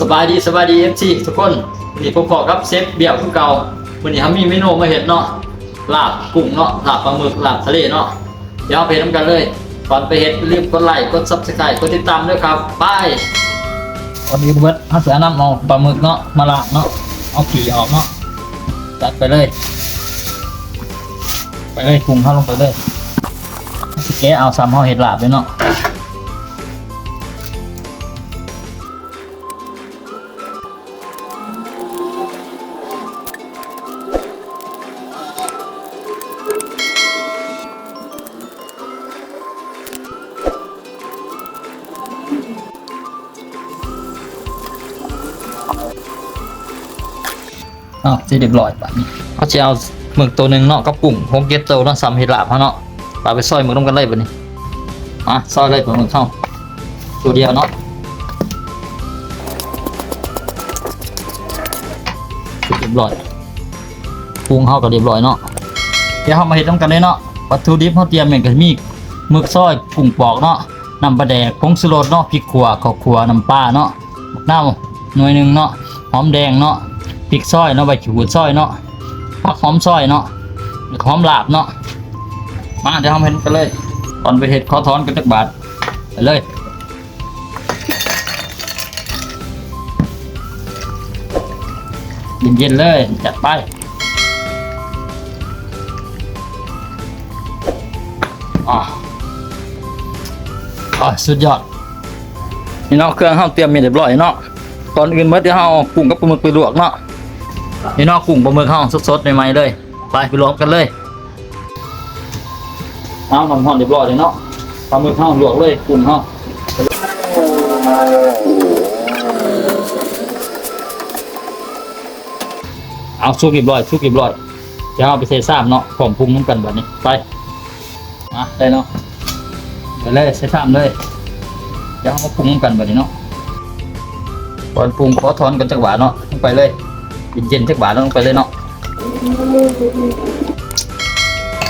สบายดีสบายดี FC ทุกคนนนี้ผมขอครับเซฟเบี่ยวคือเก่าวันนี้ทำมีเมนูมาเห็ดเนาะลาบกุ้งเนาะลาบปลาหมึกลาบทะเลเนาะเดี๋ยวเอาไปทำกันเลยก่อนไปเห็ดอย่าลืมกดไลค์กด Subscribe กดติดตามด้วยครับบายวันนี้เบิร์ดเอาเสือน้ำเอาปลาหมึกเนาะมาลาบเนาะเอาขี่ออกเนาะจัดไปเลย ไปเลยกุ้งเข้าลงไปเลยสแกะเอาซ้ำห่อเห็ดลาบเลยเนาะ อ้าวสิเรียบร้อยป่ะนี่เขาจะเอาหมึกตัวหนึ่งเนาะกับกุ้งหกเก็ตตัวเนาะสามเห็ดลาบเขาเนาะปลาไปซอยหมึกน้ำกันเลยป่ะนี่อะซอยเลยปลาหมึกเข้าตัวเดียวเนาะเรียบร้อยปรุงเข้าก็เรียบร้อยเนาะเดี๋ยวเรามาเห็ดน้ำกันเลยเนาะวัตถุดิบเขาเตรียมอย่างกับมีหมึกซอยกุ้งปอกเนาะน้ำปลาแดกผงสุรสเนาะพริกขัวข้าวขัวน้ำปลาเนาะมะนาหน่วยหนึ่งเนาะหอมแดงเนาะ พริกซอยเนาะใบขิวซอยเนาะผักหอมซอยเนาะแล้วก็หอมลาบเนาะมาเดี๋ยวทำเห็นกันเลย ตอนไปเห็ดขอถอนกันจักบาทไปเลยเย็นๆเลยจัดไปอ๋อสุดยอดนี่เนาะเครื่องเราเตรียมมีเรียบร้อยเนาะก่อนอื่นเมื่อที่เฮาเอากุ้งกับปลาหมึกไปลวกเนาะ นี่นาะกุ้งปลาหมึกเฮาสดๆใหม่ๆเลย ไปไปลวกกันเลยเอาน้ำร้อนเรียบร้อยเลยเนาะปลาหมึกเฮาลวกเลยกุ้งเฮาเอาสุกเรียบร้อยสุกเรียบร้อยเดี๋ยวเอาไปใส่ซ้ำเนาะพร้อมปรุงน้ำกันแบบนี้ไปอะได้เนาะไปเลยใส่ซ้ำเลยเดี๋ยวเอามาปรุงน้ำกันแบบนี้เนาะก่อนปรุงขอถอนกันจักหวาเนาะลงไปเลย เย็นๆจักหวาลงไปเลยเนาะ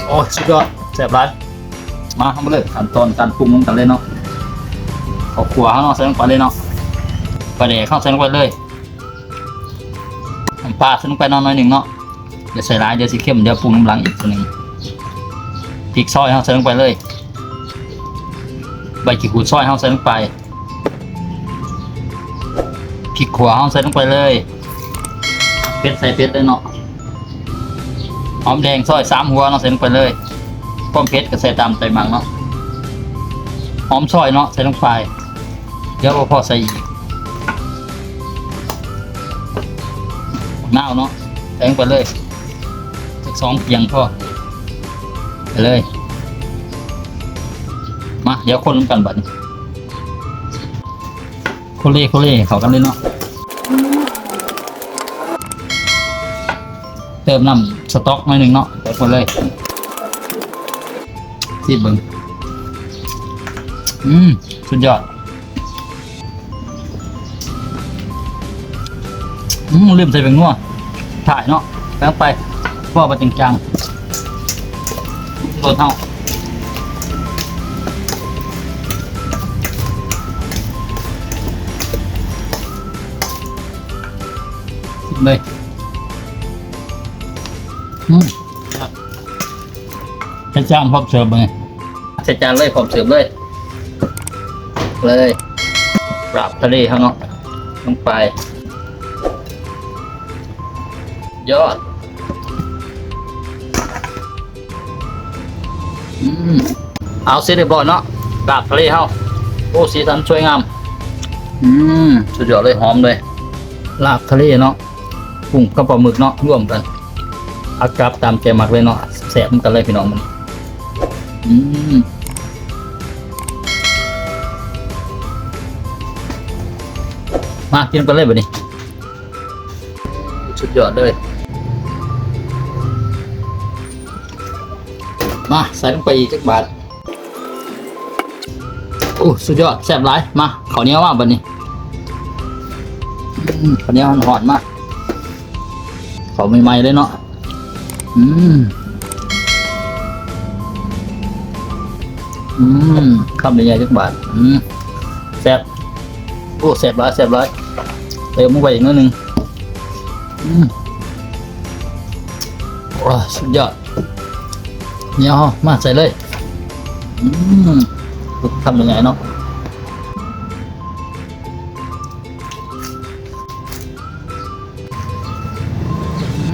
โอ้ยสุดยอดแซ่บร้ายมาทำมาเลยขั้นตอนการปรุงลงกันเลยเนาะเอาขัวข้างนอกใส่ลงไปเลยเนาะปลาแดกเข้าใส่ลงไปเลยน้ำปลาใส่ลงไปเนอนหน่อยหนึ่งเนาะเดี๋ยวใส่ร้ายเดี๋ยวสิเข้มเดี๋ยวปรุงน้ำหลังอีกทีหนึ่งพริกซอยเข้าใส่ลงไปเลยใบขี้หูดซอยเข้าใส่ลงไปพริกขัวเอาใส่ลงไปเลย เป็ดใส่เป็ดเลยเนาะหอมแดงซอยสามหัวเนาะใส่ลงไปเลยป้อมเป็ดก็ใส่ตามใจมังเนาะหอมซอยเนาะใส่ลงไปเดี๋ยวเราพอใส่อีกน้าวเนาะใส่ลงไปเลยสักสองเพียงพอไปเลย มาเดี๋ยวคนลงกันบัดนี้โคเล่โคเล่เขากันเลยเนาะ เติมน้ำสต๊อกหน่อยหนึ่งเนาะเติมหมดเลยซีดเบิงอืม สุดยอด อืมลืมใส่เป็นนัวถ่ายเนาะแป้งไปพ่อมาจริงจังโดนเท่าเลย ใช้จานพร้อมเสิร์ฟเลยใช้จานเลยพร้อมเสิร์ฟเลย เลยปราบทะเลข้างนอกลงไป ยอด อืมเอาเสร็จเรียบร้อยเนาะปราบทะเลเข้าโอ้สีสันสวยงาม อืมสุดยอดเลยหอมเลยลาบทะเลเนาะกุ้งกับปลาหมึกเนาะร่วมกัน อากับตามใจมักเลยเนาะแสบมันกันเลยพี่น้องมันอืมมากินกันเลยแบบนี้สุดยอดเลยมาใส่ลงไปอีกจักบาทโอ้สุดยอดแซ่บหลายมาข้าวเหนียวมาแบบนี้อืมข้าวเหนียวหอนๆมากเขาใหม่ๆเลยเนาะ อืม อืมคำใหญ่ๆจักบาท อืมแซ่บโอ้แซ่บร้ายแซ่บร้ายเติมลงไปอีกนิดนึง อืมว้าสุดยอดเนี่ยเอามาใส่เลย อืมทำยังไงเนาะ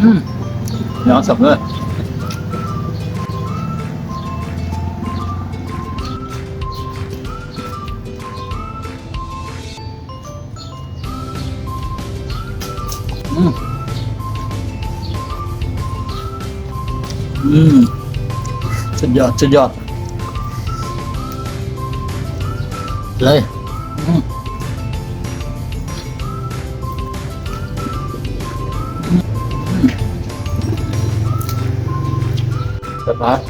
อืม เดี๋ยวสับเลยอืมอืมสุดยอดสุดยอดเลย อืม เรียบ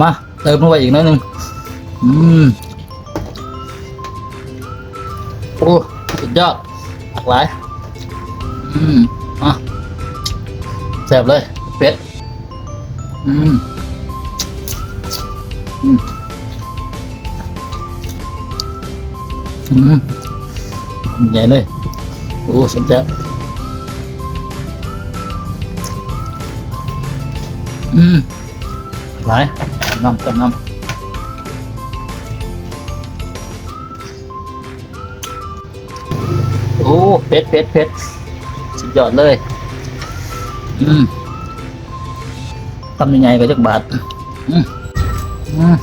มา เติมลงไปอีกหนิดนึงอืมโอ้สุดยอดหลากหลาย อืมอะแซ่บเลยเป็ดอืมอืมอืมใหญ่เลยโอ้สนใจ อืมหลายน้ำเติมน้ำโอ้เผ็ดเผ็ดเผ็ดสุดยอดเลย อืมทำยังไงก็จักบาท อืมอืม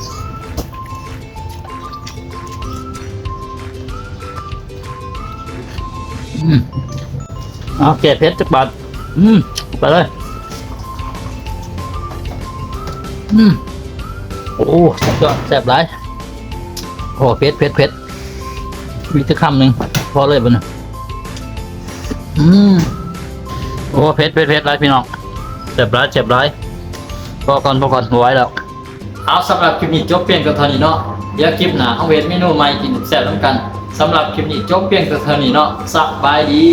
อืมเอาเกล็ดเพชรจักบาท อืม ไปเลย อืมโอ้สุดยอดแซ่บหลายโอ้เพชรเพชรเพชรมีสักคำหนึ่งพอเลยบนน่ะอืมโอ้เพชรเพชรเพชรไรพี่น้องเจ็บร้ายเจ็บร้ายพอก่อนพอก่อนไว้แล้วเอาสำหรับคลิปนี้จบเพียงกับเท่านี้เนาะเดี๋ยวคลิปหน้าเอาเวทเมนูใหม่กินแซ่บๆแล้วกันสำหรับคลิปนี้จบเพียงกับเท่านี้เนาะสบายดี